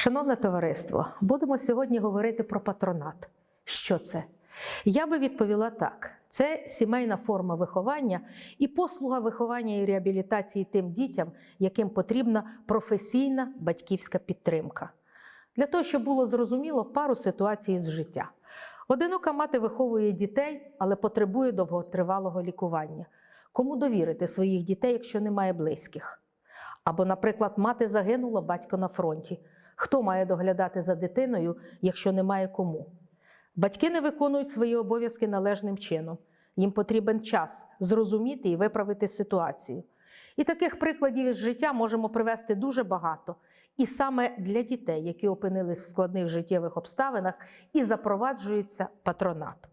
Шановне товариство, будемо сьогодні говорити про патронат. Що це? Я би відповіла так: це сімейна форма виховання і послуга виховання і реабілітації тим дітям, яким потрібна професійна батьківська підтримка. Для того, щоб було зрозуміло пару ситуацій з життя. Одинока мати виховує дітей, але потребує довготривалого лікування. Кому довірити своїх дітей, якщо немає близьких? Або, наприклад, мати загинула батько на фронті. Хто має доглядати за дитиною, якщо немає кому? Батьки не виконують свої обов'язки належним чином. Їм потрібен час зрозуміти і виправити ситуацію. І таких прикладів із життя можемо привести дуже багато. І саме для дітей, які опинились в складних життєвих обставинах, і запроваджується патронат.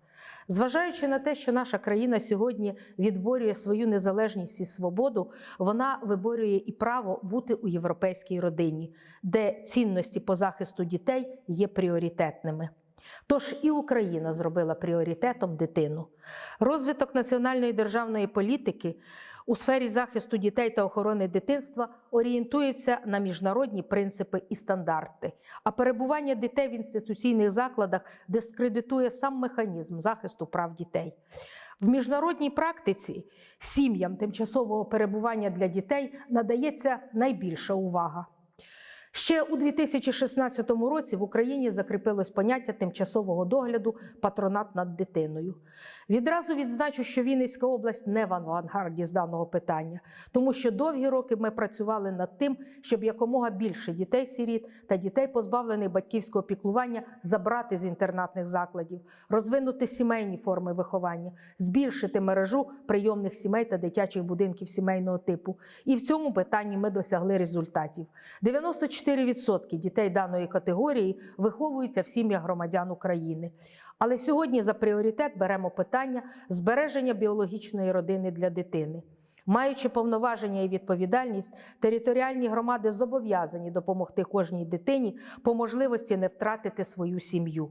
Зважаючи на те, що наша країна сьогодні відборює свою незалежність і свободу, вона виборює і право бути у європейській родині, де цінності по захисту дітей є пріоритетними. Тож і Україна зробила пріоритетом дитину. Розвиток національної державної політики у сфері захисту дітей та охорони дитинства орієнтується на міжнародні принципи і стандарти. А перебування дітей в інституційних закладах дискредитує сам механізм захисту прав дітей. В міжнародній практиці сім'ям тимчасового перебування для дітей надається найбільша увага. Ще у 2016 році в Україні закріпилось поняття тимчасового догляду патронат над дитиною. Відразу відзначу, що Вінницька область не в авангарді з даного питання, тому що довгі роки ми працювали над тим, щоб якомога більше дітей-сиріт та дітей, позбавлених батьківського піклування, забрати з інтернатних закладів, розвинути сімейні форми виховання, збільшити мережу прийомних сімей та дитячих будинків сімейного типу. І в цьому питанні ми досягли результатів. 94% дітей даної категорії виховуються в сім'ях громадян України. Але сьогодні за пріоритет беремо питання збереження біологічної родини для дитини. Маючи повноваження і відповідальність, територіальні громади зобов'язані допомогти кожній дитині по можливості не втратити свою сім'ю.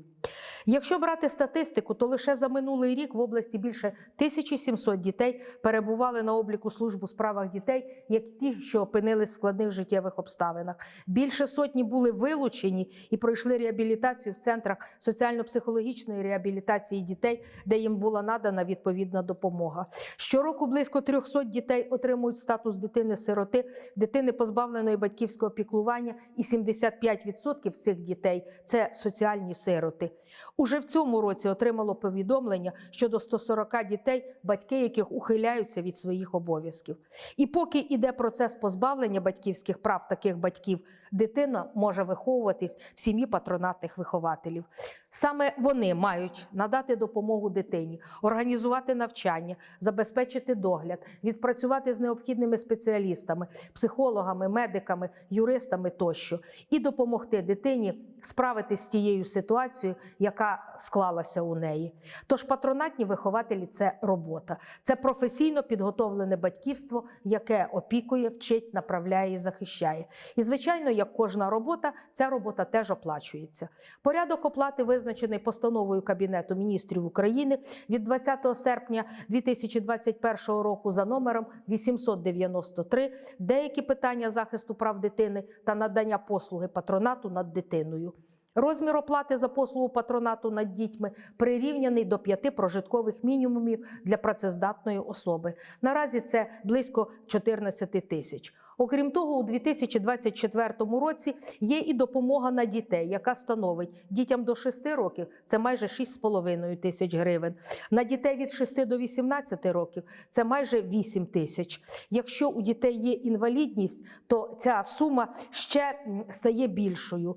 Якщо брати статистику, то лише за минулий рік в області більше 1700 дітей перебували на обліку служб у справах дітей, як ті, що опинились в складних життєвих обставинах. Більше сотні були вилучені і пройшли реабілітацію в центрах соціально-психологічної реабілітації дітей, де їм була надана відповідна допомога. Щороку близько 300 дітей отримують статус дитини-сироти, дитини позбавленої батьківського піклування, і 75% цих дітей це соціальні сироти. Уже в цьому році отримало повідомлення щодо 140 дітей, батьки яких ухиляються від своїх обов'язків. І поки йде процес позбавлення батьківських прав таких батьків, дитина може виховуватись в сім'ї патронатних вихователів. Саме вони мають надати допомогу дитині, організувати навчання, забезпечити догляд, відпрацювати з необхідними спеціалістами, психологами, медиками, юристами тощо, і допомогти дитині справитись з тією ситуацією, яка склалася у неї. Тож патронатні вихователі це робота, це професійно підготовлене батьківство, яке опікує, вчить, направляє і захищає. І, звичайно, як кожна робота, ця робота теж оплачується. Порядок оплати визначений постановою Кабінету міністрів України від 20 серпня 2021 року за номером 893 деякі питання захисту прав дитини та надання послуги патронату над дитиною. Розмір оплати за послугу патронату над дітьми прирівняний до п'яти прожиткових мінімумів для працездатної особи. Наразі це близько 14 тисяч. Окрім того, у 2024 році є і допомога на дітей, яка становить дітям до 6 років це майже 6,5 тисяч гривень. На дітей від 6 до 18 років це майже 8 тисяч. Якщо у дітей є інвалідність, то ця сума ще стає більшою.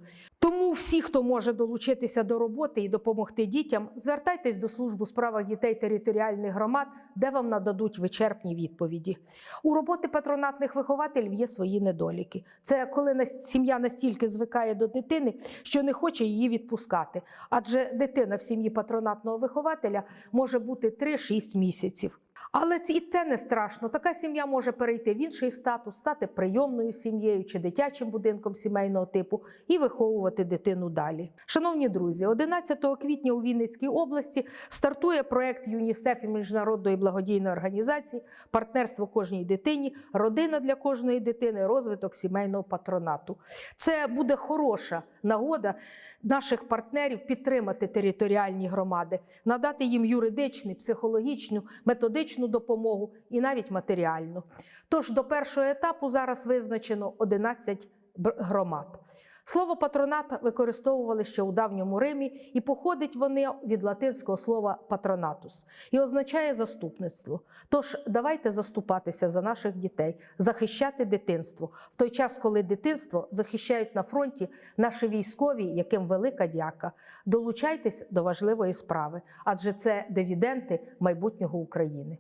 Тому всі, хто може долучитися до роботи і допомогти дітям, звертайтесь до служби у справах дітей територіальних громад, де вам нададуть вичерпні відповіді. У роботи патронатних вихователів є свої недоліки. Це коли сім'я настільки звикає до дитини, що не хоче її відпускати. Адже дитина в сім'ї патронатного вихователя може бути 3-6 місяців. Але ц- і те не страшно. Така сім'я може перейти в інший статус, стати прийомною сім'єю чи дитячим будинком сімейного типу і виховувати дитину далі. Шановні друзі, 11 квітня у Вінницькій області стартує проект ЮНІСЕФ і міжнародної благодійної організації Партнерство кожній дитині, родина для кожної дитини, розвиток сімейного патронату. Це буде хороша нагода наших партнерів підтримати територіальні громади, надати їм юридичну, психологічну, методичну допомогу і навіть матеріальну. Тож до першого етапу зараз визначено 11 громад. Слово патронат використовували ще у давньому Римі, і походить вони від латинського слова патронатус і означає заступництво. Тож давайте заступатися за наших дітей, захищати дитинство в той час, коли дитинство захищають на фронті наші військові, яким велика дяка. Долучайтесь до важливої справи, адже це дивіденти майбутнього України.